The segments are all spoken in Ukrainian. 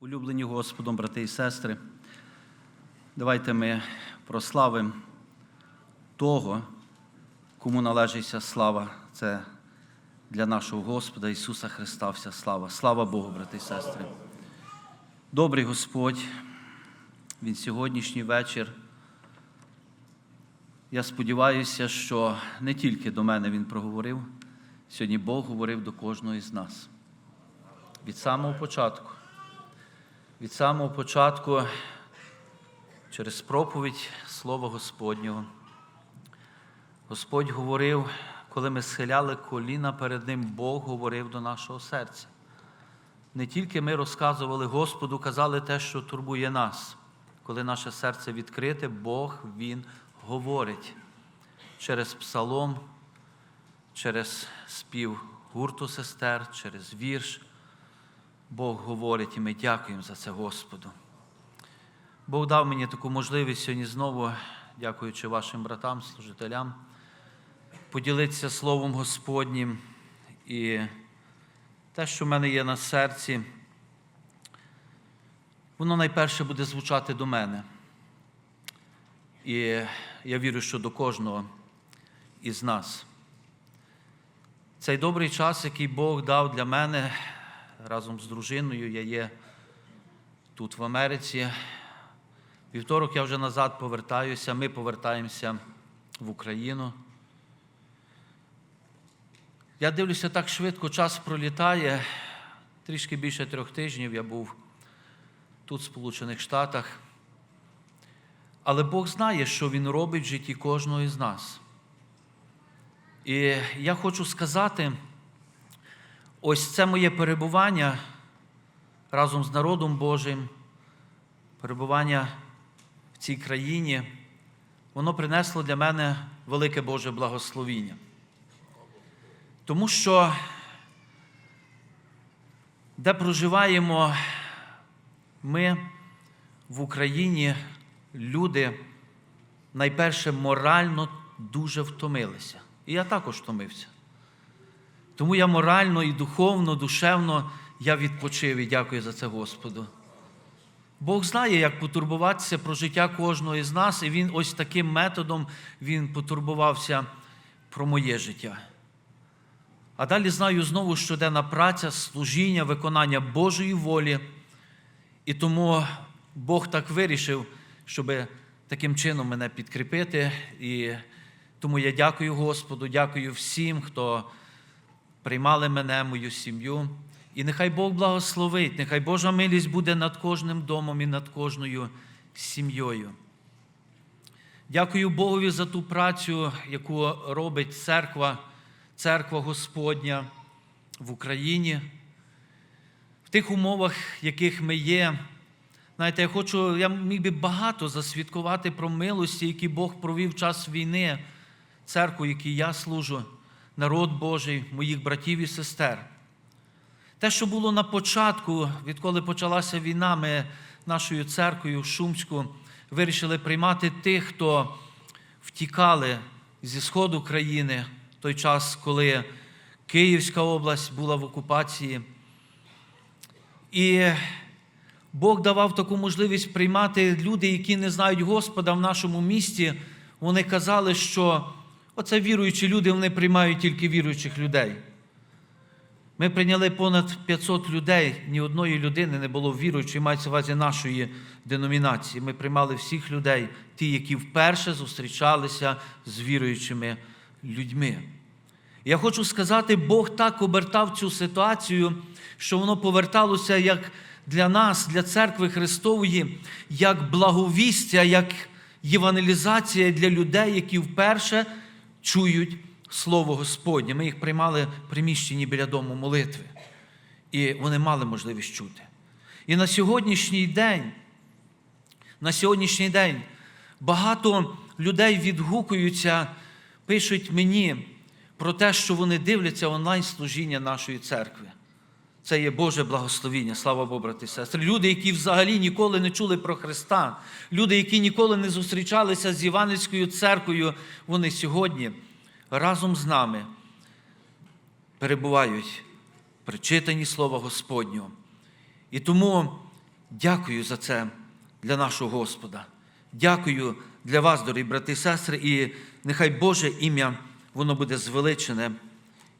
Улюблені Господом, брати і сестри, давайте ми прославимо того, кому належить вся слава. Це для нашого Господа Ісуса Христа вся слава. Слава Богу, брати і сестри. Добрий Господь, Він сьогоднішній вечір. Я сподіваюся, що не тільки до мене Він проговорив, сьогодні Бог говорив до кожного із нас. Від самого початку. Від самого початку, через проповідь Слова Господнього, Господь говорив, коли ми схиляли коліна перед Ним, Бог говорив до нашого серця. Не тільки ми розказували Господу, казали те, що турбує нас. Коли наше серце відкрите, Бог Він говорить через псалом, через спів гурту сестер, через вірш. Бог говорить, і ми дякуємо за це Господу. Бог дав мені таку можливість сьогодні знову, дякуючи вашим братам, служителям, поділитися Словом Господнім і те, що в мене є на серці, воно найперше буде звучати до мене. І я вірю, що до кожного із нас. Цей добрий час, який Бог дав для мене разом з дружиною, я є тут в Америці. Вівторок я вже назад повертаюся, ми повертаємося в Україну. Я дивлюся, так швидко час пролітає. Трішки більше трьох тижнів я був тут, в Сполучених Штатах. Але Бог знає, що Він робить в житті кожного із нас. І я хочу сказати, ось це моє перебування разом з народом Божим, перебування в цій країні, воно принесло для мене велике Боже благословіння. Тому що, де проживаємо ми в Україні, люди найперше морально дуже втомилися. І я також втомився. Тому я морально і духовно, душевно я відпочив і дякую за це Господу. Бог знає, як потурбуватися про життя кожного із нас, і Він ось таким методом Він потурбувався про моє життя. А далі знаю знову щоденна праця, служіння, виконання Божої волі. І тому Бог так вирішив, щоб таким чином мене підкріпити. І тому я дякую Господу, дякую всім, хто приймали мене, мою сім'ю. І нехай Бог благословить, нехай Божа милість буде над кожним домом і над кожною сім'єю. Дякую Богові за ту працю, яку робить церква, церква Господня в Україні. В тих умовах, яких ми є. Знаєте, я хочу, я міг би багато засвідкувати про милості, які Бог провів час війни, церкву, якій я служу, народ Божий, моїх братів і сестер. Те, що було на початку, відколи почалася війна, ми нашою церквою в Шумську вирішили приймати тих, хто втікали зі сходу країни в той час, коли Київська область була в окупації. І Бог давав таку можливість приймати люди, які не знають Господа в нашому місті. Вони казали, що оце віруючі люди, вони приймають тільки віруючих людей. Ми прийняли понад 500 людей, ні одної людини не було віруючої, мається в увазі нашої деномінації. Ми приймали всіх людей, ті, які вперше зустрічалися з віруючими людьми. Я хочу сказати, Бог так обертав цю ситуацію, що воно поверталося як для нас, для церкви Христової, як благовістя, як євангелізація для людей, які вперше чують Слово Господнє. Ми їх приймали в приміщенні біля дому молитви. І вони мали можливість чути. І на сьогоднішній день, на сьогоднішній день багато людей відгукуються, пишуть мені про те, що вони дивляться онлайн-служіння нашої церкви. Це є Боже благословіння, слава Богу, брати і сестри. Люди, які взагалі ніколи не чули про Христа, люди, які ніколи не зустрічалися з Іванівською церквою, вони сьогодні разом з нами перебувають при читанні Слова Господнього. І тому Дякую за це для нашого Господа. Дякую для вас, дорогі брати і сестри, і нехай Боже ім'я воно буде звеличене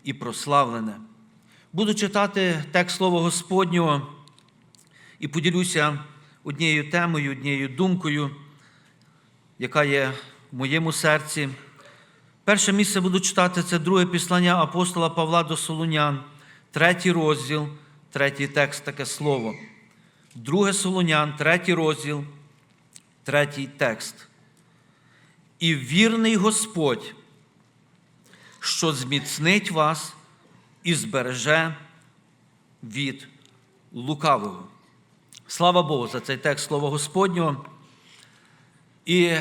і прославлене. Буду читати текст Слова Господнього і поділюся однією темою, однією думкою, яка є в моєму серці. Перше місце буду читати це друге післання апостола Павла до Солунян, третій розділ, третій текст, таке слово. Друге Солунян, третій розділ, третій текст. І вірний Господь, що зміцнить вас і збереже від лукавого. Слава Богу за цей текст Слова Господнього. І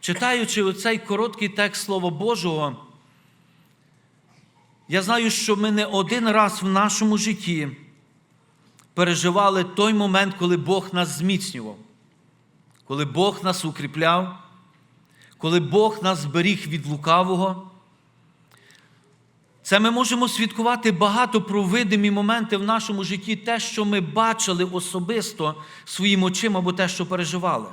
читаючи оцей короткий текст Слова Божого, я знаю, що ми не один раз в нашому житті переживали той момент, коли Бог нас зміцнював, коли Бог нас укріпляв, коли Бог нас зберіг від лукавого. Це ми можемо свідкувати багато про видимі моменти в нашому житті, те, що ми бачили особисто своїм очима, або те, що переживали.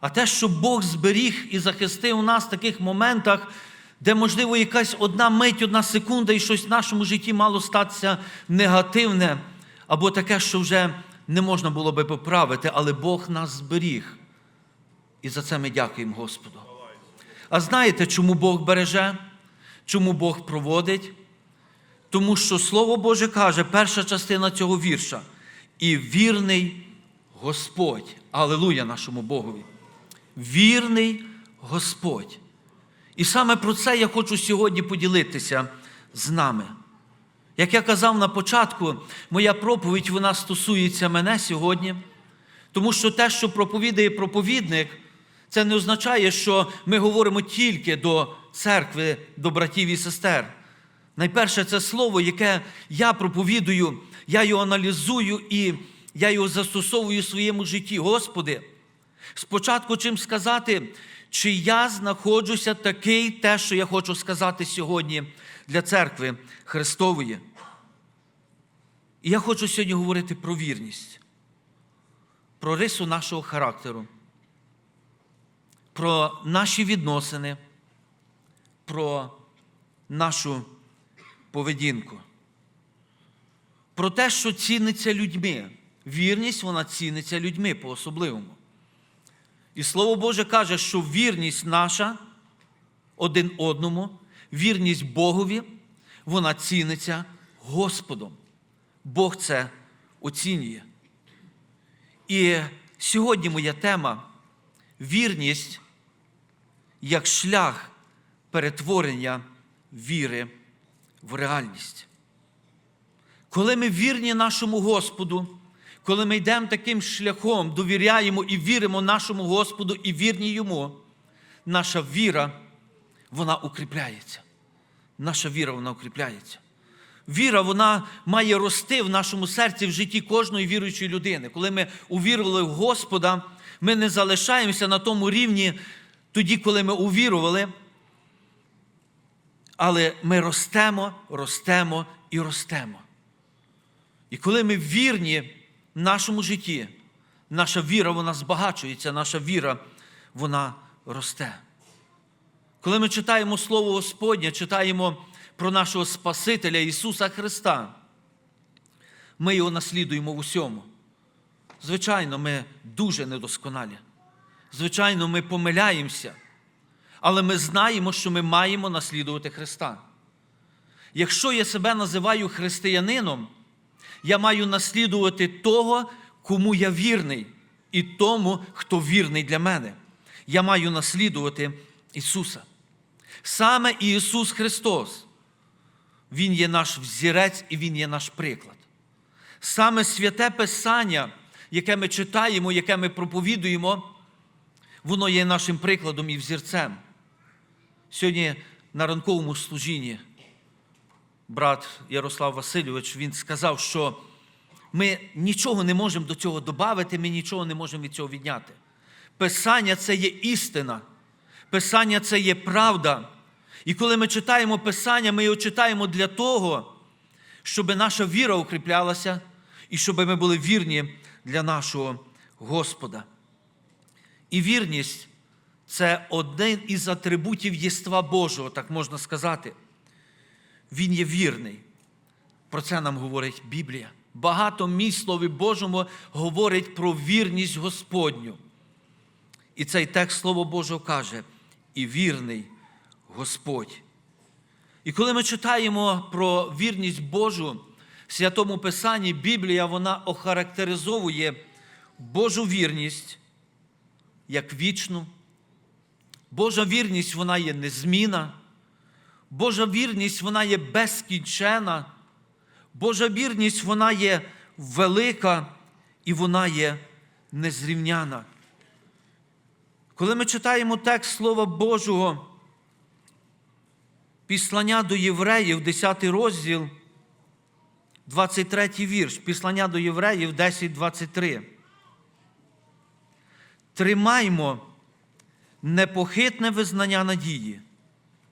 А те, що Бог зберіг і захистив нас в таких моментах, де, можливо, якась одна мить, одна секунда, і щось в нашому житті мало статися негативне, або таке, що вже не можна було би поправити, але Бог нас зберіг. І за це ми дякуємо Господу. А знаєте, чому Бог береже? Чому Бог проводить? Тому що Слово Боже каже, перша частина цього вірша. І вірний Господь. Алелуя нашому Богові. Вірний Господь. І саме про це я хочу сьогодні поділитися з нами. Як я казав на початку, моя проповідь вона стосується мене сьогодні, тому що те, що проповідає проповідник, це не означає, що ми говоримо тільки до церкви, до братів і сестер. Найперше, це слово, яке я проповідую, я його аналізую і я його застосовую в своєму житті. Господи, спочатку чим сказати, чи я знаходжуся такий, те, що я хочу сказати сьогодні для церкви Христової. І я хочу сьогодні говорити про вірність, про рису нашого характеру, про наші відносини, про нашу поведінку, про те, що ціниться людьми. Вірність вона ціниться людьми по-особливому. І Слово Боже каже, що вірність наша один одному, вірність Богові, вона ціниться Господом. Бог це оцінює. І сьогодні моя тема вірність як шлях перетворення віри в реальність. Коли ми вірні нашому Господу, коли ми йдемо таким шляхом, довіряємо і віримо нашому Господу і вірні Йому, наша віра, вона укріпляється. Наша віра, вона укріпляється. Віра, вона має рости в нашому серці в житті кожної віруючої людини. Коли ми увірували в Господа, ми не залишаємося на тому рівні тоді, коли ми увірували, але ми ростемо, ростемо і ростемо. І коли ми вірні в нашому житті, наша віра вона збагачується, наша віра вона росте. Коли ми читаємо Слово Господнє, читаємо про нашого Спасителя Ісуса Христа, ми його наслідуємо в усьому. Звичайно, ми дуже недосконалі. Звичайно, ми помиляємося, але ми знаємо, що ми маємо наслідувати Христа. Якщо я себе називаю християнином, я маю наслідувати того, кому я вірний, і тому, хто вірний для мене. Я маю наслідувати Ісуса. Саме Ісус Христос, Він є наш взірець і Він є наш приклад. Саме святе Писання, яке ми читаємо, яке ми проповідуємо, воно є нашим прикладом і взірцем. Сьогодні на ранковому служінні брат Ярослав Васильович він сказав, що ми нічого не можемо до цього додати, ми нічого не можемо від цього відняти. Писання це є істина, Писання це є правда. І коли ми читаємо Писання, ми його читаємо для того, щоб наша віра укріплялася і щоб ми були вірні для нашого Господа. І вірність це один із атрибутів єства Божого, так можна сказати. Він є вірний. Про це нам говорить Біблія. Багато місць Слові Божому говорить про вірність Господню. І цей текст Слово Божого каже: і вірний Господь. І коли ми читаємо про вірність Божу в Святому Писанні, Біблія вона охарактеризовує Божу вірність як вічну. Божа вірність вона є незмінна. Божа вірність вона є безкінчена. Божа вірність вона є велика і вона є незрівняна. Коли ми читаємо текст Слова Божого, післання до євреїв, 10 розділ, 23 вірш, післання до євреїв 10.23. Тримаймо непохитне визнання надії,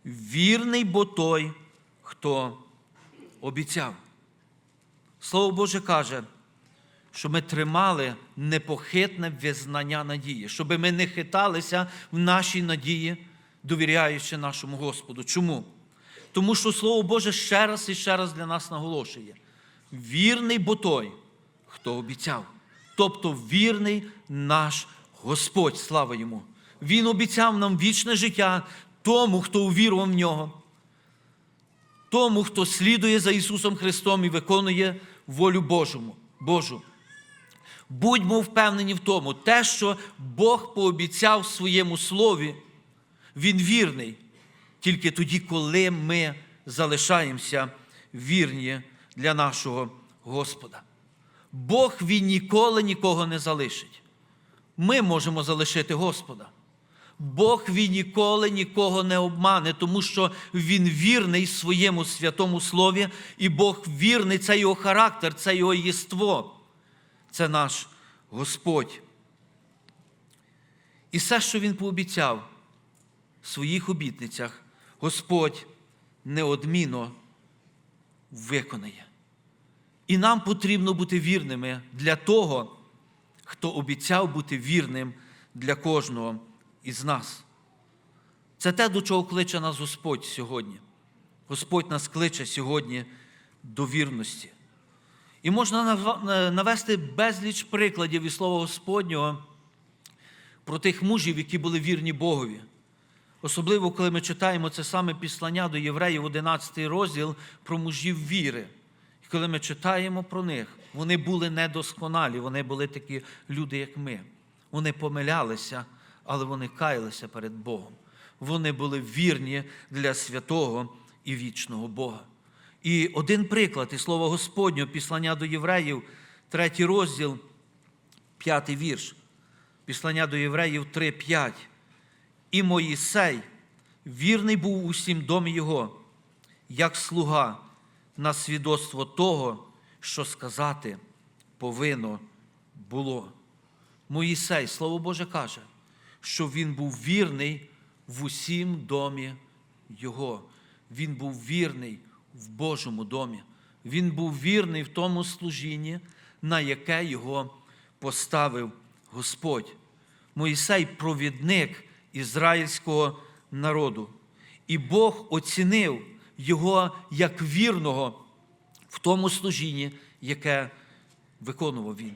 вірний бо той, хто обіцяв. Слово Боже каже, що ми тримали непохитне визнання надії, щоб ми не хиталися в нашій надії, довіряючи нашому Господу. Чому? Тому що Слово Боже ще раз і ще раз для нас наголошує: вірний бо той, хто обіцяв. Тобто вірний наш Господь, слава йому. Він обіцяв нам вічне життя тому, хто увірував в нього, тому, хто слідує за Ісусом Христом і виконує волю Божому, Божу. Будьмо впевнені в тому, те, що Бог пообіцяв в своєму слові, Він вірний тільки тоді, коли ми залишаємося вірні для нашого Господа. Бог Він ніколи нікого не залишить. Ми можемо залишити Господа. Бог він ніколи нікого не обмане, тому що Він вірний своєму святому слові, і Бог вірний, це його характер, це його єство, це наш Господь. І все, що Він пообіцяв в своїх обітницях, Господь неодмінно виконає. І нам потрібно бути вірними для того, хто обіцяв бути вірним для кожного із нас. Це те, до чого кличе нас Господь сьогодні. Господь нас кличе сьогодні до вірності. І можна навести безліч прикладів із Слова Господнього про тих мужів, які були вірні Богові. Особливо, коли ми читаємо це саме післання до євреїв, 11 розділ про мужів віри. І коли ми читаємо про них, вони були недосконалі, вони були такі люди, як ми. Вони помилялися, але вони каялися перед Богом. Вони були вірні для святого і вічного Бога. І один приклад, і слово Господнього, післання до євреїв, третій розділ, п'ятий вірш. Післання до євреїв 3:5. І Моїсей, вірний був усім домі його, як слуга на свідоцтво того, що сказати повинно було. Моїсей, Слово Боже каже, що він був вірний в усім домі Його. Він був вірний в Божому домі. Він був вірний в тому служінні, на яке його поставив Господь. Моїсей провідник ізраїльського народу. І Бог оцінив його як вірного в тому служінні, яке виконував він,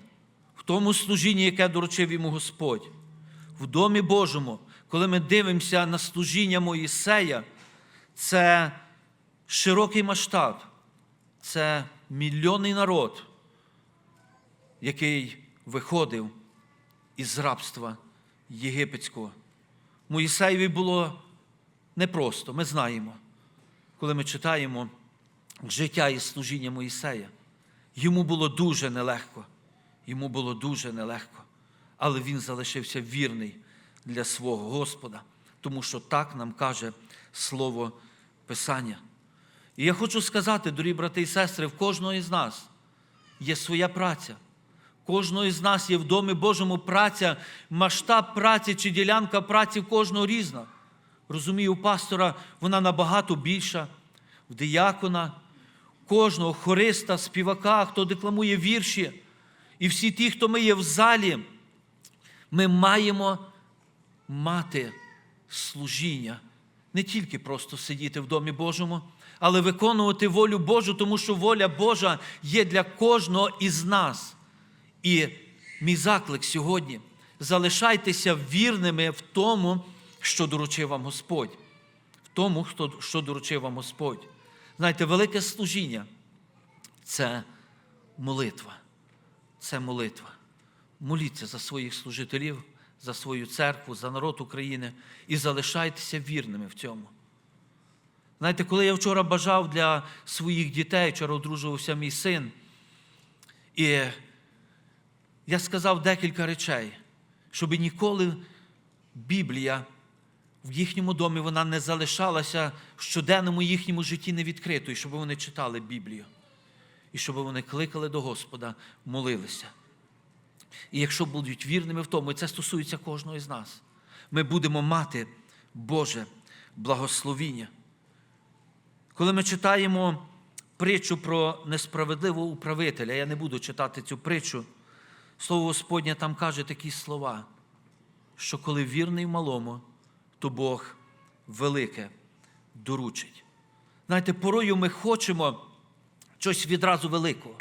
в тому служінні, яке доручив йому Господь. В Домі Божому, коли ми дивимося на служіння Моїсея, це широкий масштаб, це мільйонний народ, який виходив із рабства єгипетського. Моїсеєві було непросто, ми знаємо, коли ми читаємо життя і служіння Моїсея. Йому було дуже нелегко. Йому було дуже нелегко. Але він залишився вірний для свого Господа, тому що так нам каже Слово Писання. І я хочу сказати, дорогі брати і сестри, в кожного із нас є своя праця. Кожного із нас є в Домі Божому праця, масштаб праці чи ділянка праці в кожного різна. Розумію, у пастора вона набагато більша, в диякона, кожного хориста, співака, хто декламує вірші. І всі ті, хто ми є в залі, ми маємо мати служіння. Не тільки просто сидіти в Домі Божому, але виконувати волю Божу, тому що воля Божа є для кожного із нас. І мій заклик сьогодні залишайтеся вірними в тому, що доручив вам Господь. В тому, що доручив вам Господь. Знаєте, велике служіння це молитва. Це молитва. Моліться за своїх служителів, за свою церкву, за народ України і залишайтеся вірними в цьому. Знаєте, коли я вчора бажав для своїх дітей, вчора одружувався мій син, і я сказав декілька речей, щоб ніколи Біблія в їхньому домі вона не залишалася в щоденному їхньому житті невідкритою, щоб вони читали Біблію. І щоб вони кликали до Господа, молилися. І якщо будуть вірними в тому, і це стосується кожного із нас, ми будемо мати Боже благословіння. Коли ми читаємо притчу про несправедливого управителя, я не буду читати цю притчу, слово Господнє там каже такі слова, що коли вірний в малому, то Бог велике доручить. Знаєте, порою ми хочемо щось відразу великого.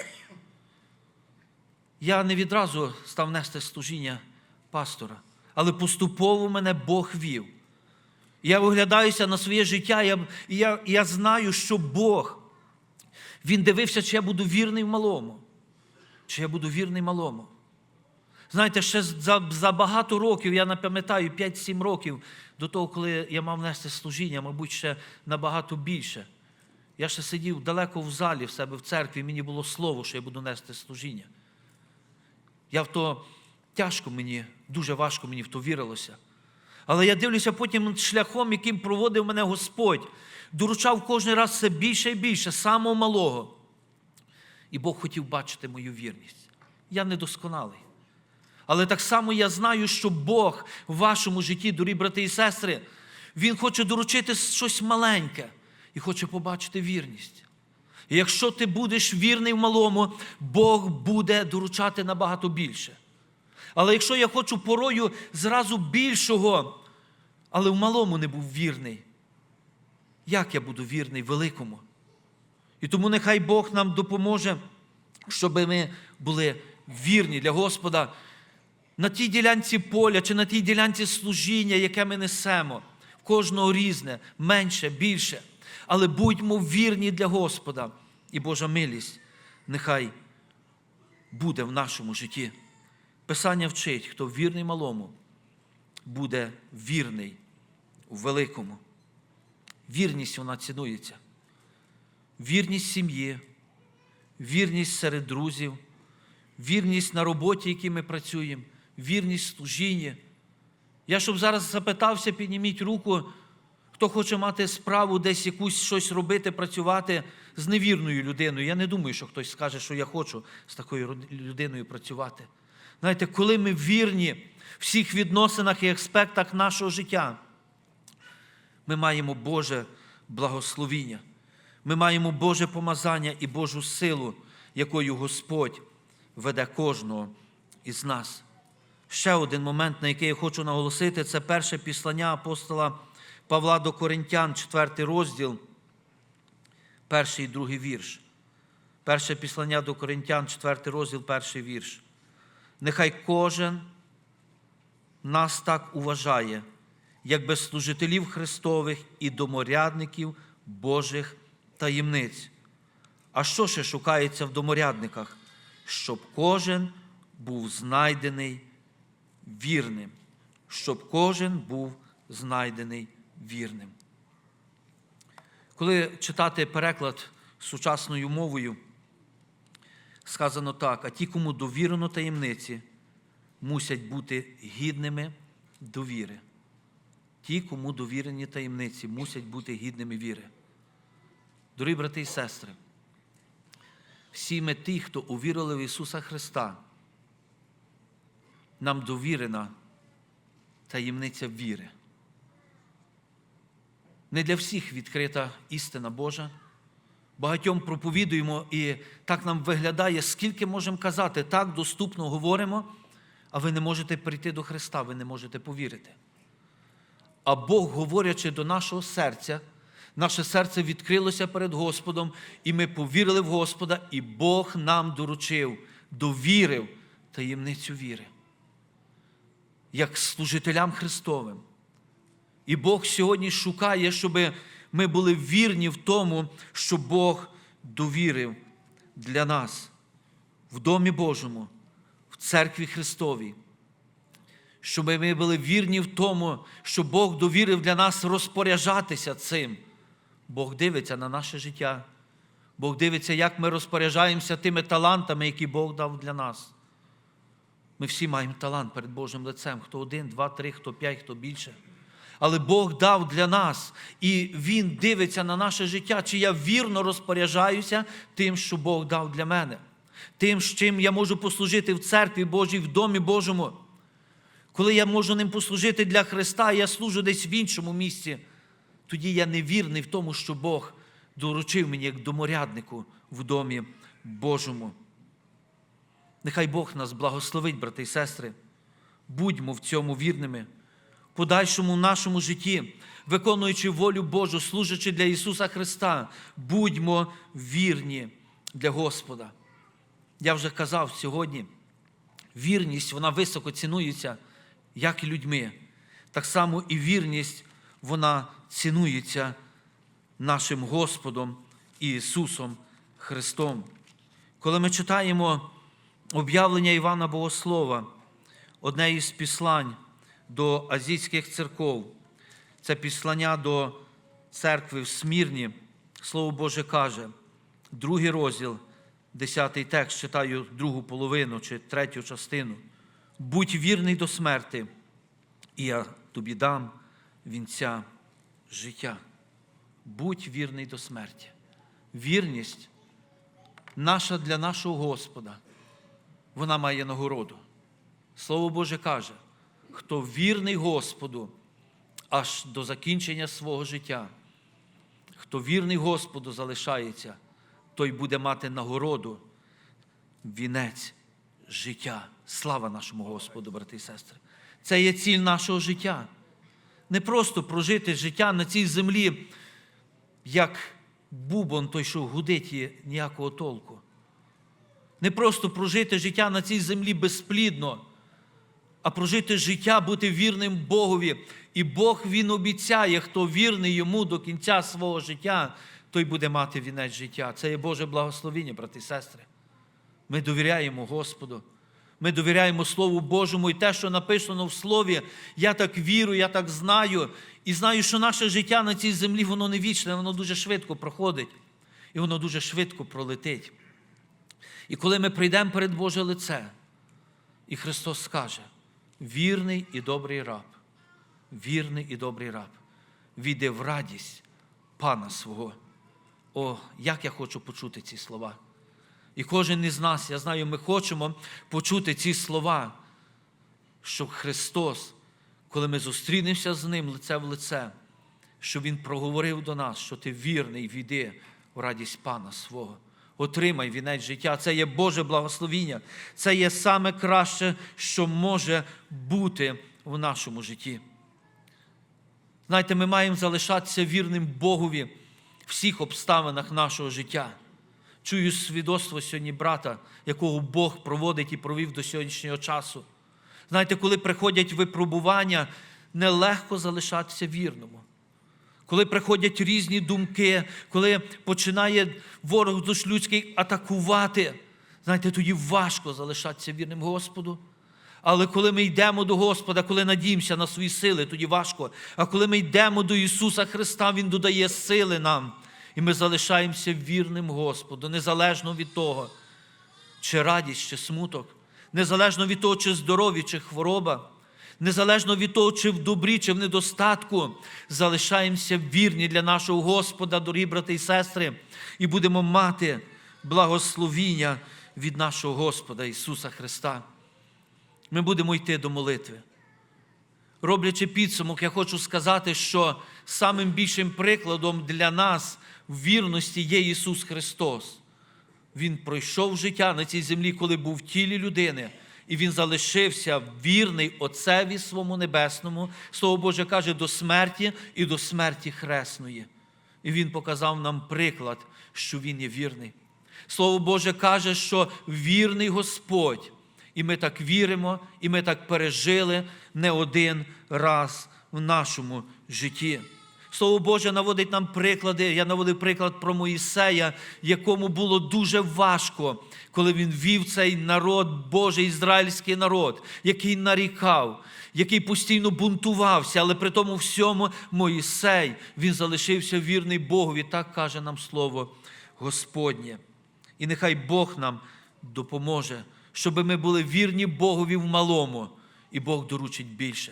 Я не відразу став нести служіння пастора, але поступово мене Бог вів. Я виглядаюся на своє життя, я, і я, я знаю, що Бог, Він дивився, чи я буду вірний в малому, чи я буду вірний малому. Знаєте, ще за, за багато років, я пам'ятаю, 5-7 років до того, коли я мав нести служіння, мабуть, ще набагато більше. Я ще сидів далеко в залі в себе в церкві, мені було слово, що я буду нести служіння. Я в то тяжко мені, дуже важко мені в то вірилося. Але я дивлюся потім шляхом, яким проводив мене Господь, доручав кожен раз все більше і більше, самого малого. І Бог хотів бачити мою вірність. Я недосконалий. Але так само я знаю, що Бог в вашому житті, дорогі брати і сестри, Він хоче доручити щось маленьке і хоче побачити вірність. І якщо ти будеш вірний в малому, Бог буде доручати набагато більше. Але якщо я хочу порою зразу більшого, але в малому не був вірний, як я буду вірний великому? І тому нехай Бог нам допоможе, щоб ми були вірні для Господа на тій ділянці поля чи на тій ділянці служіння, яке ми несемо. В кожного різне, менше, більше. Але будьмо вірні для Господа. І Божа милість нехай буде в нашому житті. Писання вчить, хто вірний малому, буде вірний у великому. Вірність вона цінується. Вірність сім'ї, вірність серед друзів, вірність на роботі, якій ми працюємо, вірність в служінні. Я щоб зараз запитався, підніміть руку, хто хоче мати справу десь якусь щось робити, працювати з невірною людиною. Я не думаю, що хтось скаже, що я хочу з такою людиною працювати. Знаєте, коли ми вірні в всіх відносинах і аспектах нашого життя, ми маємо Боже благословіння. Ми маємо Боже помазання і Божу силу, якою Господь веде кожного із нас. Ще один момент, на який я хочу наголосити, це перше післання апостола Павла до Коринтян, четвертий розділ, перший і другий вірш. Перше післання до Коринтян, четвертий розділ, перший вірш. Нехай кожен нас так уважає, якби служителів Христових і доморядників Божих таємниць. А що ще шукається в доморядниках? Щоб кожен був знайдений вірним, щоб кожен був знайдений вірним. Коли читати переклад сучасною мовою, сказано так: а ті, кому довірено таємниці, мусять бути гідними довіри. Ті, кому довірені таємниці, мусять бути гідними віри. Дорогі брати і сестри, всі ми ті, хто увірили в Ісуса Христа, нам довірена таємниця віри. Не для всіх відкрита істина Божа, Багатьом проповідуємо, і так нам виглядає, скільки можемо казати, так доступно говоримо, а ви не можете прийти до Христа, ви не можете повірити. А Бог, говорячи до нашого серця, наше серце відкрилося перед Господом, і ми повірили в Господа, і Бог нам доручив, довірив таємницю віри, як служителям Христовим. І Бог сьогодні шукає, щоб ми були вірні в тому, що Бог довірив для нас в Домі Божому, в церкві Христовій. Щоб ми були вірні в тому, що Бог довірив для нас розпоряджатися цим. Бог дивиться на наше життя. Бог дивиться, як ми розпоряджаємося тими талантами, які Бог дав для нас. Ми всі маємо талант перед Божим лицем. Хто один, два, три, хто п'ять, хто більше. Але Бог дав для нас, і Він дивиться на наше життя, чи я вірно розпоряджаюся тим, що Бог дав для мене, тим, з чим я можу послужити в церкві Божій, в домі Божому. Коли я можу ним послужити для Христа, я служу десь в іншому місці, тоді я не вірний в тому, що Бог доручив мені як доморяднику в домі Божому. Нехай Бог нас благословить, брати і сестри. Будьмо в цьому вірними, подальшому нашому житті, виконуючи волю Божу, служачи для Ісуса Христа, будьмо вірні для Господа. Я вже казав сьогодні, вірність вона високо цінується, як і людьми. Так само і вірність вона цінується нашим Господом Ісусом Христом. Коли ми читаємо об'явлення Івана Богослова, одне із післань до азійських церков, це післання до церкви в Смірні, Слово Боже каже, другий розділ, десятий текст, читаю другу половину чи третю частину. Будь вірний до смерти, і я тобі дам вінця життя. Будь вірний до смерті. Вірність наша для нашого Господа, вона має нагороду. Слово Боже каже, хто вірний Господу аж до закінчення свого життя, хто вірний Господу залишається, той буде мати нагороду, вінець життя. Слава нашому Господу, брати і сестри. Це є ціль нашого життя. Не просто прожити життя на цій землі, як бубон той, що гудить і ніякого толку. Не просто прожити життя на цій землі безплідно, а прожити життя, бути вірним Богові. І Бог Він обіцяє, хто вірний йому до кінця свого життя, той буде мати вінець життя. Це є Боже благословіння, брати і сестри. Ми довіряємо Господу. Ми довіряємо Слову Божому і те, що написано в Слові, я так вірю, я так знаю. І знаю, що наше життя на цій землі, воно не вічне, воно дуже швидко проходить. І воно дуже швидко пролетить. І коли ми прийдемо перед Боже лице, і Христос скаже: вірний і добрий раб, вірний і добрий раб, війде в радість Пана свого. О, як я хочу почути ці слова. І кожен із нас, я знаю, ми хочемо почути ці слова, що Христос, коли ми зустрінемося з Ним лице в лице, що Він проговорив до нас, що ти вірний, війди в радість Пана свого. Отримай вінець життя. Це є Боже благословіння. Це є саме краще, що може бути в нашому житті. Знаєте, ми маємо залишатися вірним Богові в всіх обставинах нашого життя. Чую свідоцтво сьогодні брата, якого Бог проводить і провів до сьогоднішнього часу. Знаєте, коли приходять випробування, нелегко залишатися вірному. Коли приходять різні думки, коли починає ворог душ людський атакувати, знаєте, тоді важко залишатися вірним Господу. Але коли ми йдемо до Господа, коли надіємося на свої сили, тоді важко. А коли ми йдемо до Ісуса Христа, Він додає сили нам. І ми залишаємося вірним Господу, незалежно від того, чи радість, чи смуток, незалежно від того, чи здоров'я, чи хвороба, незалежно від того, чи в добрі, чи в недостатку, залишаємося вірні для нашого Господа, дорогі брати і сестри, і будемо мати благословіння від нашого Господа Ісуса Христа. Ми будемо йти до молитви. роблячи підсумок, я хочу сказати, що самим більшим прикладом для нас в вірності є Ісус Христос. Він пройшов життя на цій землі, коли був в тілі людини, і він залишився вірний Отцеві своєму небесному. Слово Боже каже, до смерті і до смерті хресної. І він показав нам приклад, що він є вірний. Слово Боже каже, що вірний Господь. І ми так віримо, і ми так пережили не один раз в нашому житті. Слово Боже наводить нам приклади. Я наводив приклад про Моїсея, якому було дуже важко, коли він вів цей народ, Божий ізраїльський народ, який нарікав, який постійно бунтувався, але при тому всьому Моїсей він залишився вірний Богові. Так каже нам слово Господнє. І нехай Бог нам допоможе, щоб ми були вірні Богові в малому, і Бог доручить більше.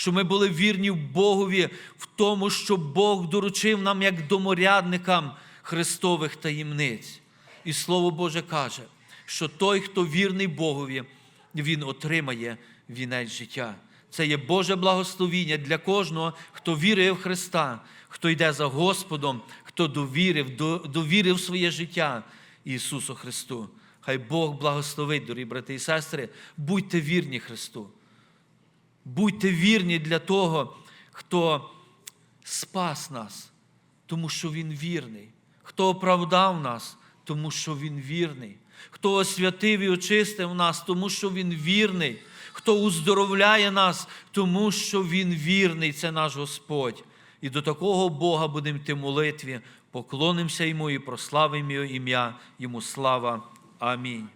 Щоб ми були вірні Богові в тому, що Бог доручив нам як доморядникам Христових таємниць. І Слово Боже каже, що той, хто вірний Богові, він отримає вінець життя. Це є Боже благословіння для кожного, хто вірує в Христа, хто йде за Господом, хто довірив, довірив своє життя Ісусу Христу. Хай Бог благословить, дорогі брати і сестри, будьте вірні Христу. Будьте вірні для того, хто спас нас, тому що Він вірний, хто оправдав нас, тому що Він вірний, хто освятив і очистив нас, тому що Він вірний, хто уздоровляє нас, тому що Він вірний, це наш Господь. І до такого Бога будемо йти молитві, поклонимося йому і прославимо Його ім'я, йому слава. Амінь.